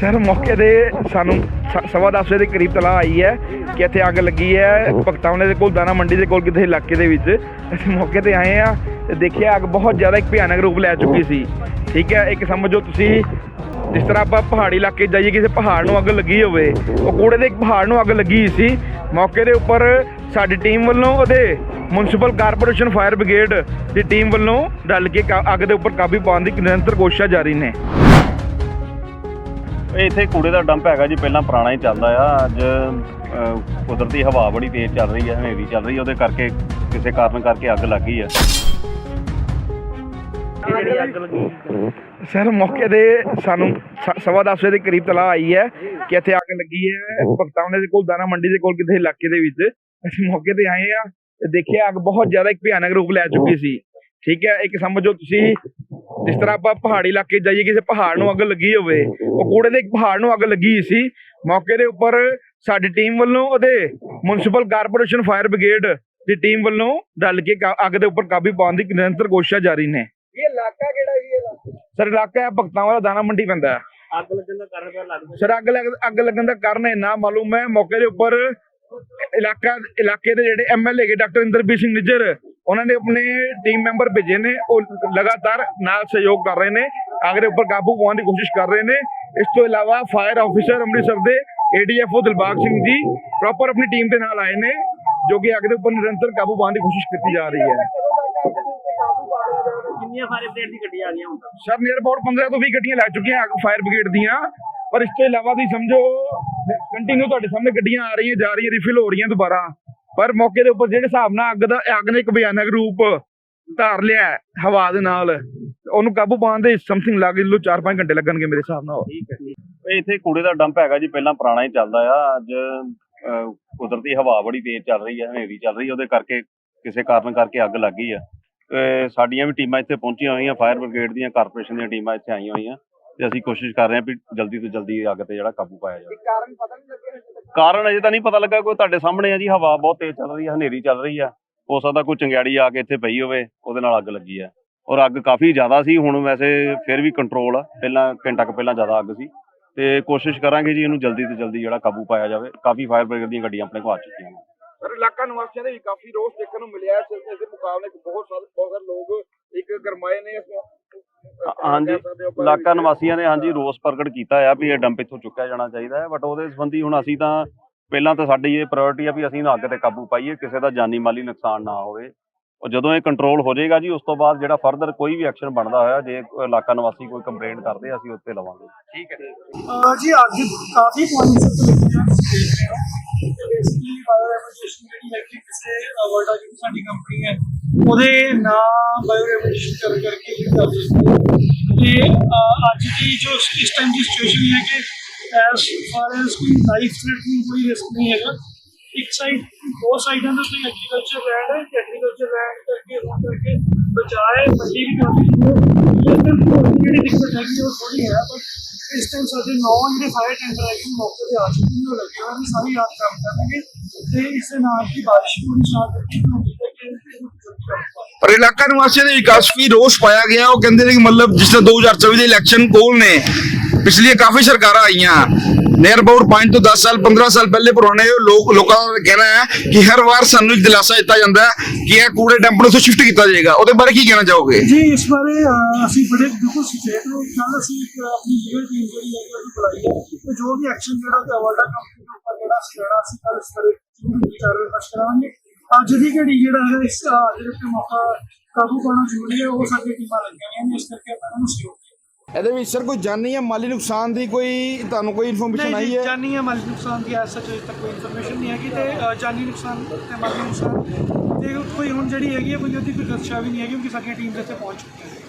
Sir, ਮੌਕੇ ਤੇ ਸਾਨੂੰ ਸ- ਸਵਾ ਦਸ ਵਜੇ ਦੇ ਕਰੀਬ ਤਲਾ ਆਈ ਹੈ ਕਿ ਇੱਥੇ ਅੱਗ ਲੱਗੀ ਹੈ ਭਗਤਾਵਣੇ ਦੇ ਕੋਲ, ਦਾਣਾ ਮੰਡੀ ਦੇ ਕੋਲ, ਕਿਤੇ ਇਲਾਕੇ ਦੇ ਵਿੱਚ। ਅਸੀਂ ਮੌਕੇ ਤੇ ਆਏ ਆ ਤੇ ਦੇਖਿਆ ਅੱਗ ਬਹੁਤ ਜ਼ਿਆਦਾ ਇੱਕ ਭਿਆਨਕ ਰੂਪ ਲੈ ਚੁੱਕੀ ਸੀ। ਠੀਕ ਹੈ, ਇੱਕ ਸਮਝੋ ਤੁਸੀਂ, ਜਿਸ ਤਰ੍ਹਾਂ ਆਪਾਂ ਪਹਾੜੀ ਇਲਾਕੇ 'ਚ ਜਾਈਏ, ਕਿਸੇ ਪਹਾੜ ਨੂੰ ਅੱਗ ਲੱਗੀ ਹੋਵੇ, ਉਹ ਕੂੜੇ ਦੇ ਇੱਕ ਪਹਾੜ ਨੂੰ ਅੱਗ ਲੱਗੀ ਸੀ। ਮੌਕੇ ਦੇ ਉੱਪਰ ਸਾਡੀ ਟੀਮ ਵੱਲੋਂ ਉਹਦੇ ਮਿਊਨਿਸਪਲ ਕਾਰਪੋਰੇਸ਼ਨ ਫਾਇਰ ਬ੍ਰਿਗੇਡ ਦੀ ਟੀਮ ਵੱਲੋਂ ਰਲ ਕੇ ਕਾ- ਅੱਗ ਦੇ ਉੱਪਰ ਕਾਬੂ ਪਾਉਣ ਦੀ ਨਿਰੰਤਰ ਕੋਸ਼ਿਸ਼ਾਂ ਜਾਰੀ ਨੇ। ਇੱਥੇ ਕੂੜੇ ਦਾ ਡੰਪ ਹੈਗਾ ਜੀ ਪਹਿਲਾਂ ਪੁਰਾਣਾ ਹੀ ਚੱਲਦਾ ਆ। ਅੱਜ ਅ, ਕੁਦਰਤੀ ਹਵਾ ਬੜੀ ਤੇਜ਼ ਚੱਲ ਰਹੀ ਹੈ ਹਨੇਰੀ ਚੱਲ ਰਹੀ ਹੈ ਉਹਦੇ ਕਰਕੇ ਕਿਸੇ ਕਾਰਨ ਕਰਕੇ ਅੱਗ ਲੱਗ ਗਈ ਆ। ਸਰ ਮੌਕੇ ਤੇ ਸਾਨੂੰ ਸ- ਸਵਾ ਦਸ ਵਜੇ ਦੇ ਕਰੀਬ ਤਲਾ ਆਈ ਹੈ ਕਿ ਇੱਥੇ ਅੱਗ ਲੱਗੀ ਹੈ। ਭਗਤਾਵਣੇ ਦੇ ਕੋਲ ਦਾਣਾ ਮੰਡੀ ਦੇ ਕੋਲ ਕਿਸੇ ਇਲਾਕੇ ਦੇ ਵਿੱਚ। ਅਸੀਂ ਮੌਕੇ ਤੇ ਆਏ ਆ ਤੇ ਦੇਖਿਆ ਅੱਗ ਬਹੁਤ ਜ਼ਿਆਦਾ ਇੱਕ ਭਿਆਨਕ ਰੂਪ ਲੈ ਚੁੱਕੀ ਸੀ। ਠੀਕ ਹੈ ਇੱਕ ਸਮਝੋ ਤੁਸੀਂ ਜਿਸ ਤਰ੍ਹਾਂ ਆਪਾਂ ਪਹਾੜੀ ਇਲਾਕੇ ਜਾਈਏ ਕਿਸੇ ਪਹਾੜ ਨੂੰ ਅੱਗ ਲੱਗੀ ਹੋਵੇ ਉਹ ਕੂੜੇ ਦੇ ਇੱਕ ਪਹਾੜ ਨੂੰ ਅੱਗ ਲੱਗੀ ਸੀ ਮੌਕੇ ਦੇ ਉੱਪਰ ਸਾਡੀ ਟੀਮ ਵੱਲੋਂ ਉਹਦੇ ਮਿਊਨਿਸਪਲ ਕਾਰਪੋਰੇਸ਼ਨ ਫਾਇਰ ਬ੍ਰਿਗੇਡ ਦੀ ਟੀਮ ਵੱਲੋਂ ਰਲ ਕੇ ਅੱਗ ਦੇ ਉੱਪਰ ਕਾਬੂ ਪਾਉਣ ਦੀ ਨਿਰੰਤਰ ਕੋਸ਼ਿਸ਼ਾਂ ਜਾਰੀ ਨੇ। ਇਹ ਇਲਾਕਾ ਕਿਹੜਾ ਜੀ ਇਹਦਾ? ਸਰ ਇਲਾਕਾ ਹੈ ਭਗਤਾਂ ਵਾਲਾ ਦਾਣਾ ਮੰਡੀ ਪੈਂਦਾ। ਹੈ ਅੱਗ ਲੱਗਣ ਦਾ ਕਾਰਨ ਪਤਾ ਲੱਗਦਾ ਸਰ ਅੱਗ ਲੱਗ ਅੱਗ ਲੱਗਣ ਦਾ ਕਾਰਨ ਇੰਨਾ ਮਾਲੂਮ ਹੈ ਮੌਕੇ ਦੇ ਉੱਪਰ ਇਲਾਕਾ ਇਲਾਕੇ ਦੇ ਜਿਹੜੇ ਐਮਐਲਏ ਕੇ ਡਾਕਟਰ ਇੰਦਰਬੀਰ ਸਿੰਘ ਨਿੱਜਰ ਉਹਨਾਂ ਨੇ ਆਪਣੇ ਟੀਮ ਮੈਂਬਰ ਭੇਜੇ ਨੇ ਉਹ ਲਗਾਤਾਰ ਨਾਲ ਸਹਿਯੋਗ ਕਰ ਰਹੇ ਨੇ ਦੇ ਉੱਪਰ ਕਾਬੂ ਪਾਉਣ ਦੀ ਕੋਸ਼ਿਸ਼ ਕਰ ਰਹੇ ਨੇ। ਇਸ ਤੋਂ ਇਲਾਵਾ ਫਾਇਰ ਆਫੀਸਰ ਅੰਮ੍ਰਿਤਸਰ ਦੇ ਏਡੀਐਫਓ ਦਿਲਬਾਗ ਸਿੰਘ ਜੀ ਪ੍ਰੋਪਰ ਆਪਣੀ ਟੀਮ ਦੇ ਨਾਲ ਆਏ ਨੇ ਜੋ ਕਿ ਦੇ ਉੱਪਰ ਨਿਰੰਤਰ ਕਾਬੂ ਪਾਉਣ ਦੀ ਕੋਸ਼ਿਸ਼ ਕੀਤੀ ਜਾ ਰਹੀ ਹੈ। ਕਿੰਨੀਆਂ ਫਾਇਰ ਬ੍ਰਿਗੇਡ ਦੀ ਗੱਡੀਆਂ ਆ ਗਈਆਂ ਹੁਣ ਸਰ ਨੀਅਰ ਅਬਾਊਟ 15 ਤੋਂ 20 ਗੱਡੀਆਂ ਲੱਗ ਚੁੱਕੀਆਂ ਫਾਇਰ ਬ੍ਰਿਗੇਡ ਦੀਆਂ ਪਰ ਇਸ ਤੋਂ ਇਲਾਵਾ ਤੁਸੀਂ ਸਮਝੋ ਕੰਟੀਨਿਊ ਤੁਹਾਡੇ ਸਾਹਮਣੇ ਗੱਡੀਆਂ ਆ ਰਹੀਆਂ ਜਾ ਰਹੀਆਂ ਰਿਫਿਲ ਹੋ ਰਹੀਆਂ ਦੁਬਾਰਾ। ਪਰ ਮੌਕੇ ਦੇ ਉੱਪਰ ਜਿਹੜੇ ਹਿਸਾਬ ਨਾਲ ਅੱਗ ਦਾ ਅੱਗ ਨੇ ਇੱਕ ਭਿਆਨਕ ਰੂਪ ਧਾਰ ਲਿਆ ਹੈ ਹਵਾ ਦੇ ਨਾਲ ਉਹਨੂੰ ਕਾਬੂ ਪਾਉਣ ਦੇ ਸਮਥਿੰਗ ਲੱਗ ਲੋ 4-5 ਘੰਟੇ ਲੱਗਣਗੇ ਮੇਰੇ ਹਿਸਾਬ ਨਾਲ। ਠੀਕ ਹੈ। ਇੱਥੇ ਕੂੜੇ ਦਾ ਡੰਪ ਹੈਗਾ ਜੀ ਪਹਿਲਾਂ ਪੁਰਾਣਾ ਹੀ ਚੱਲਦਾ ਆ ਅੱਜ ਕੁਦਰਤੀ ਹਵਾ ਬੜੀ ਤੇਜ਼ ਚੱਲ ਰਹੀ ਹੈ ਹਨੇਰੀ ਚੱਲ ਰਹੀ ਹੈ ਉਹਦੇ ਕਰਕੇ ਕਿਸੇ ਕਾਰਨ ਕਰਕੇ ਅੱਗ ਲੱਗ ਗਈ ਆ। ਤੇ ਸਾਡੀਆਂ ਵੀ ਟੀਮਾਂ ਇੱਥੇ ਪਹੁੰਚੀਆਂ ਹੋਈਆਂ ਫਾਇਰ ਬ੍ਰਿਗੇਡ ਦੀਆਂ ਕਾਰਪੋਰੇਸ਼ਨ ਦੀਆਂ ਟੀਮਾਂ ਇੱਥੇ ਆਈਆਂ ਹੋਈਆਂ ਤੇ ਅਸੀਂ ਕੋਸ਼ਿਸ਼ ਕਰ ਰਹੇ ਹਾਂ ਵੀ ਜਲਦੀ ਤੋਂ ਜਲਦੀ ਅੱਗ ਤੇ ਜਿਹੜਾ ਕਾਬੂ ਪਾਇਆ ਜਾਵੇ। ਕਾਰਨ ਪਤਾ ਨਹੀਂ। ਕਾਰਨ ਅਜੇ ਤਾਂ ਨਹੀਂ ਪਤਾ ਲੱਗਾ, ਕੋਈ ਤੁਹਾਡੇ ਸਾਹਮਣੇ ਆ ਜੀ, ਹਵਾ ਬਹੁਤ ਤੇਜ਼ ਚੱਲ ਰਹੀ ਹੈ ਹਨੇਰੀ ਚੱਲ ਰਹੀ ਆ। ਹੋ ਸਕਦਾ ਕੋਈ ਚੰਗਿਆੜੀ ਆ ਕੇ ਇੱਥੇ ਪਈ ਹੋਵੇ, ਉਹਦੇ ਨਾਲ ਅੱਗ ਲੱਗੀ ਆ। ਔਰ ਅੱਗ ਕਾਫੀ ਜ਼ਿਆਦਾ ਸੀ, ਹੁਣ ਵੈਸੇ ਫਿਰ ਵੀ ਕੰਟਰੋਲ ਆ, ਪਹਿਲਾਂ ਘੰਟਾ ਕੁ ਪਹਿਲਾਂ ਜ਼ਿਆਦਾ ਅੱਗ ਸੀ। ਤੇ ਕੋਸ਼ਿਸ਼ ਕਰਾਂਗੇ ਜੀ ਇਹਨੂੰ ਜਲਦੀ ਤੋਂ ਜਲਦੀ ਜਿਹੜਾ ਕਾਬੂ ਪਾਇਆ ਜਾਵੇ, ਕਾਫੀ ਫਾਇਰ ਬ੍ਰਿਗੇਡ ਦੀਆਂ ਗੱਡੀਆਂ ਆਪਣੇ ਕੋਲ ਆ ਚੁੱਕੀਆਂ ਨੇ। ਸਰ, ਇਲਾਕਾ ਨਿਵਾਸੀਆਂ ਦੇ ਵੀ ਕਾਫੀ ਰੋਸ ਦੇਖਣ ਨੂੰ ਮਿਲਿਆ ਇਸ ਇਸ ਦੇ ਮੁਕਾਬਲੇ ਬਹੁਤ ਸਾਰੇ ਬਹੁਤ ਸਾਰੇ ਲੋਕ ਇੱਕ ਗਰਮਾਏ ਨੇ ਇਸ ਹਾਂਜੀ ਇਲਾਕਾ ਨਿਵਾਸੀਆਂ ਨੇ ਹਾਂਜੀ ਰੋਸ ਪ੍ਰਗਟ ਕੀਤਾ ਆ ਵੀ ਇਹ ਡੰਪ ਇੱਥੋਂ ਚੁੱਕਿਆ ਜਾਣਾ ਚਾਹੀਦਾ ਹੈ ਬਟ ਉਹਦੇ ਸੰਬੰਧੀ ਹੁਣ ਅਸੀਂ ਤਾਂ ਪਹਿਲਾਂ ਤਾਂ ਸਾਡੀ ਇਹ ਪ੍ਰਾਇੋਰਟੀ ਆ ਵੀ ਅਸੀਂ ਅੱਗ ਤੇ ਕਾਬੂ ਪਾਈਏ ਕਿਸੇ ਦਾ ਜਾਨੀ ਮਾਲੀ ਨੁਕਸਾਨ ਨਾ ਹੋਵੇ। ਉਹ ਜਦੋਂ ਇਹ ਕੰਟਰੋਲ ਹੋ ਜਾਏਗਾ ਜੀ ਉਸ ਤੋਂ ਬਾਅਦ ਜਿਹੜਾ ਫਰਦਰ ਕੋਈ ਵੀ ਐਕਸ਼ਨ ਬਣਦਾ ਹੋਇਆ ਜੇ ਇਲਾਕਾ ਨਿਵਾਸੀ ਕੋਈ ਕੰਪਲੇਂਟ ਕਰਦੇ ਅਸੀਂ ਉੱਤੇ ਲਵਾਂਗੇ। ਜੀ ਅੱਜ ਕਾਫੀ ਪੁਆਇੰਟਸ ਰਹੇ ਹੋ ਬੇਸਿਕਲੀ ਬਾਇਓ ਰੈਵੋਲੂਸ਼ਨ ਜਿਹੜੀ ਹੈ ਕਿ ਕਿਸੇ ਵਰਡਾ ਜਿਹੜੀ ਸਾਡੀ ਕੰਪਨੀ ਹੈ। ਉਹਦੇ ਨਾਂ ਬਾਇਓ ਰੈਵੋਲੂਸ਼ਨ ਕਰ ਕਰਕੇ ਹੀ ਕਰ ਤੇ ਅੱਜ ਦੀ ਜੋ ਇਸ ਟਾਈਮ ਦੀ ਸਿਚੁਏਸ਼ਨ ਹੈ ਕਿ ਐਸ ਫਾਰ ਐਸ ਕੋਈ ਲਾਈਫ ਥ੍ਰੈਟਨਿੰਗ ਕੋਈ ਰਿਸਕ ਨਹੀਂ ਹੈਗਾ। ਇੱਕ ਸਾਈਡ ਦੋ ਸਾਈਡਾਂ ਦੇ ਉੱਤੇ ਐਗਰੀਕਲਚਰ ਲੈਂਡ ਹੈ ਐਗਰੀਕਲਚਰ ਲੈਂਡ ਕਰਕੇ ਹੋਣ ਕਰਕੇ ਬਚਾਏ ਮੰਡੀ ਵੀ ਕਾਫੀ ਦੂਰ ਹੈ ਲੇਕਿਨ ਜਿਹੜੀ ਦਿੱਕਤ ਹੈਗੀ ਉਹ ਥੋੜੀ ਹੈ, ਪਰ ਇਸ ਟਾਈਮ ਸਾਡੇ ਨੌ ਜਿਹੜੇ ਫਾਇਰ ਟੈਂਡਰ ਹੈਗੇ ਮੌਕੇ ਤੇ ਆ ਚੁੱਕੇ ਨੇ ਲੱਗੇ ਹੋਏ ਨੇ, ਸਾਰੇ ਯਾਦ ਕੰਮ ਕਰਨਗੇ ਤੇ ਇਸ ਦੇ ਨਾਲ ਦੀ ਬਾਰਿਸ਼ ਹੋਣੀ ਸਟਾਰਟ ਹੋ ਪਰ ਇਲਾਕਾ ਨਿਵਾਸੀਆਂ ਦੇ ਵਿਕਾਸ ਵੀ ਰੋਸ ਪਾਇਆ ਗਿਆ, ਉਹ ਕਹਿੰਦੇ ਨੇ ਕਿ ਮਤਲਬ ਜਿਸ ਤਰ੍ਹਾਂ 2024 ਦੇ ਇਲੈਕਸ਼ਨ ਕੋਲ ਨੇ ਪਿਛਲੀ ਕਾਫੀ ਸਰਕਾਰਾਂ ਆਈਆਂ। ਨੀਅਰ ਅਬਾਊਟ 5 ਤੋਂ 10 ਸਾਲ 15 ਸਾਲ ਪਹਿਲੇ ਪੁਰਾਣੇ ਲੋਕ ਲੋਕਾਂ ਦਾ ਕਹਿਣਾ ਹੈ ਕਿ ਹਰ ਵਾਰ ਸਾਨੂੰ ਇੱਕ ਦਿਲਾਸਾ ਦਿੱਤਾ ਜਾਂਦਾ ਹੈ ਕਿ ਇਹ ਕੂੜੇ ਡੰਪ ਨੂੰ ਸ਼ਿਫਟ ਕੀਤਾ ਜਾਏਗਾ ਉਹਦੇ ਬਾਰੇ ਕੀ ਕਹਿਣਾ ਚਾਹੋਗੇ ਜੀ ਇਸ ਬਾਰੇ ਅਹ, ਅਸੀਂ ਬੜੇ ਬਿਲਕੁਲ ਸੁਚੇਤ ਹਾਂ ਕੱਲ ਅਸੀਂ ਇੱਕ ਆਪਣੀ ਲੀਗਲ ਟੀਮ ਜਿਹੜੀ ਹੈ ਉਹ ਬੁਲਾਈ ਹੈ ਤੇ ਜੋ ਵੀ ਐਕਸ਼ਨ ਜਿਹੜਾ ਕਿ ਅਵਾਰਡਾ ਕੰਪਨੀ ਦੇ ਉੱਪਰ ਜਿਹੜਾ ਸੀ ਲੈਣਾ ਅਸੀਂ ਕੱਲ ਇਸ ਬਾਰੇ ਜ਼ਰੂਰੀ ਕਾਰਵਾਈ ਪੇਸ਼ ਕਰਾਂਗੇ ਅੱਜ ਦੀ ਘੜੀ ਜਿਹੜਾ ਹੈ ਇਸ ਅਹ, ਜਿਹੜੇ ਤੇ ਮੌਕਾ ਕਾਬੂ ਪਾਉਣਾ ਜ਼ਰੂਰੀ ਹੈ ਉਹ ਸਾਡੀ ਟੀਮਾਂ ਲੱਗੀਆਂ ਹੋਈਆਂ ਨੇ ਇਸ ਕਰਕੇ ਆਪਾਂ ਨੂੰ ਸਹਿਯੋਗ ਇਹਦੇ ਵਿੱਚ ਸਰ ਕੋਈ ਜਾਨੀ ਜਾਂ ਮਾਲੀ ਨੁਕਸਾਨ ਦੀ ਕੋਈ ਤੁਹਾਨੂੰ ਕੋਈ ਇਨਫੋਰਮੇਸ਼ਨ ਨਹੀਂ ਜੀ, ਜਾਨੀ ਜਾਂ ਮਾਲੀ ਨੁਕਸਾਨ ਦੀ ਐਸਾ ਅਜੇ ਤੱਕ ਕੋਈ ਇਨਫੋਰਮੇਸ਼ਨ ਨਹੀਂ ਹੈਗੀ ਤੇ ਅ, ਜਾਨੀ ਨੁਕਸਾਨ ਤੇ ਮਾਲੀ ਨੁਕਸਾਨ ਤੇ ਕੋਈ ਹੁਣ ਜਿਹੜੀ ਹੈਗੀ ਹੈ ਕੋਈ ਉਹਦੀ ਕੋਈ ਖਦਸ਼ਾ ਵੀ ਨਹੀਂ ਹੈ ਕਿਉਂਕਿ ਸਾਡੀਆਂ ਟੀਮ ਇੱਥੇ ਪਹੁੰਚ ਚੁੱਕੀਆਂ ਨੇ।